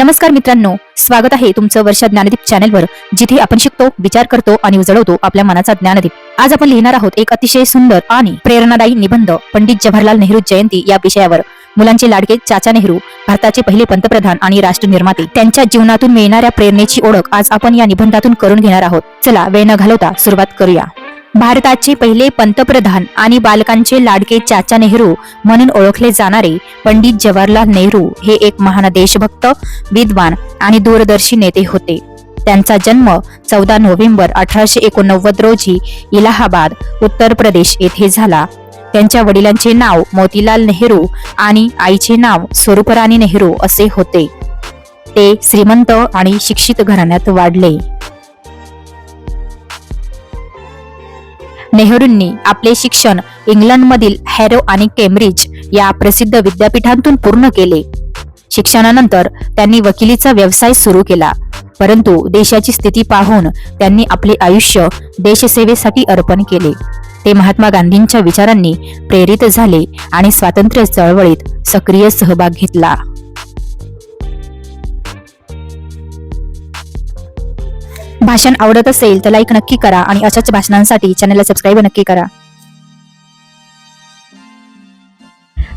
नमस्कार मित्रांनो स्वागत आहे तुमचं वर्षा ज्ञानदीप चॅनलवर जिथे आपण शिकतो विचार करतो आणि उजळवतो आपल्या मनाचा ज्ञानदीप. आज आपण लिहिणार आहोत एक अतिशय सुंदर आणि प्रेरणादायी निबंध पंडित जवाहरलाल नेहरू जयंती या विषयावर. मुलांचे लाडके चाचा नेहरू भारताचे पहिले पंतप्रधान आणि राष्ट्र निर्माते त्यांच्या जीवनातून मिळणाऱ्या प्रेरणेची ओळख आज आपण या निबंधातून करून घेणार आहोत. चला वेळ न घालवता सुरुवात करूया. भारताचे पहिले पंतप्रधान आणि बालकांचे लाडके चाचा नेहरू म्हणून ओळखले जाणारे पंडित जवाहरलाल नेहरू हे एक महान देशभक्त विद्वान आणि दूरदर्शी नेते होते. त्यांचा जन्म चौदा नोव्हेंबर अठराशे एकोणनव्वद रोजी इलाहाबाद उत्तर प्रदेश येथे झाला. त्यांच्या वडिलांचे नाव मोतीलाल नेहरू आणि आईचे नाव स्वरूपराणी नेहरू असे होते. ते श्रीमंत आणि शिक्षित घराण्यात वाढले. नेहरूंनी आपले शिक्षण इंग्लंडमधील हॅरो आणि केम्ब्रिज या प्रसिद्ध विद्यापीठांतून पूर्ण केले. शिक्षणानंतर त्यांनी वकिलीचा व्यवसाय सुरू केला. परंतु देशाची स्थिती पाहून त्यांनी आपले आयुष्य देशसेवेसाठी अर्पण केले. ते महात्मा गांधींच्या विचारांनी प्रेरित झाले आणि स्वातंत्र्य चळवळीत सक्रिय सहभाग घेतला. भाषण आवडत असेल तर लाईक नक्की करा आणि अशाच भाषणांसाठी चॅनलला सबस्क्राईब नक्की करा.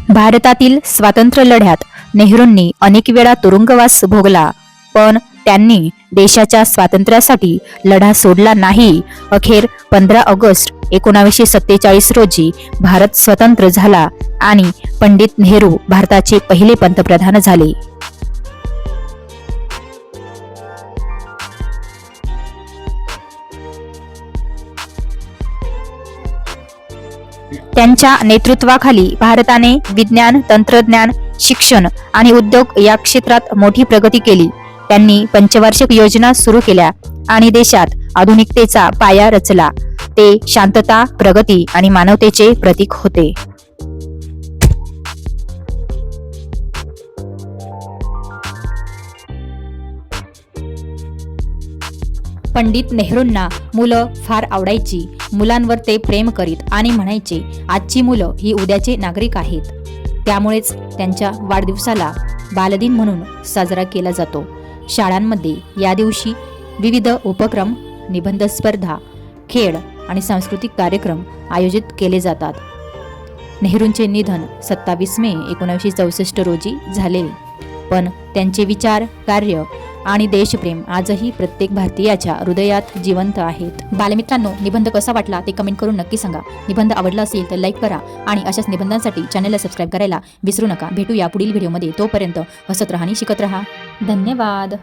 भारतातील स्वातंत्र्य लढ्यात नेहरूंनी अनेक वेळा तुरुंगवास भोगला पण त्यांनी देशाच्या स्वातंत्र्यासाठी लढा सोडला नाही. अखेर पंधरा ऑगस्ट एकोणावीसशे सत्तेचाळीस रोजी भारत स्वतंत्र झाला आणि पंडित नेहरू भारताचे पहिले पंतप्रधान झाले. त्यांच्या नेतृत्वाखाली भारताने विज्ञान तंत्रज्ञान शिक्षण आणि उद्योग या क्षेत्रात मोठी प्रगती केली. त्यांनी पंचवार्षिक योजना सुरू केल्या आणि देशात आधुनिकतेचा पाया रचला. ते शांतता प्रगती आणि मानवतेचे प्रतीक होते. पंडित नेहरूंना मुलं फार आवडायची. मुलांवर ते प्रेम करीत आणि म्हणायचे आजची मुलं ही उद्याचे नागरिक आहेत. त्यामुळेच त्यांच्या वाढदिवसाला बालदिन म्हणून साजरा केला जातो. शाळांमध्ये या दिवशी विविध उपक्रम निबंध स्पर्धा खेळ आणि सांस्कृतिक कार्यक्रम आयोजित केले जातात. नेहरूंचे निधन सत्तावीस मे एकोणीसशे चौसष्ट रोजी झाले. पण त्यांचे विचार कार्य आणि देशप्रेम आजही प्रत्येक भारतीयाच्या हृदयात जिवंत आहेत. बालमित्रांनो निबंध कसा वाटला ते कमेंट करून नक्की सांगा. निबंध आवडला असेल तर लाईक करा आणि अशाच निबंधांसाठी चॅनलला सबस्क्राईब करायला विसरू नका. भेटूया पुढील व्हिडिओमध्ये तोपर्यंत हसत राहा आणि शिकत राहा. धन्यवाद.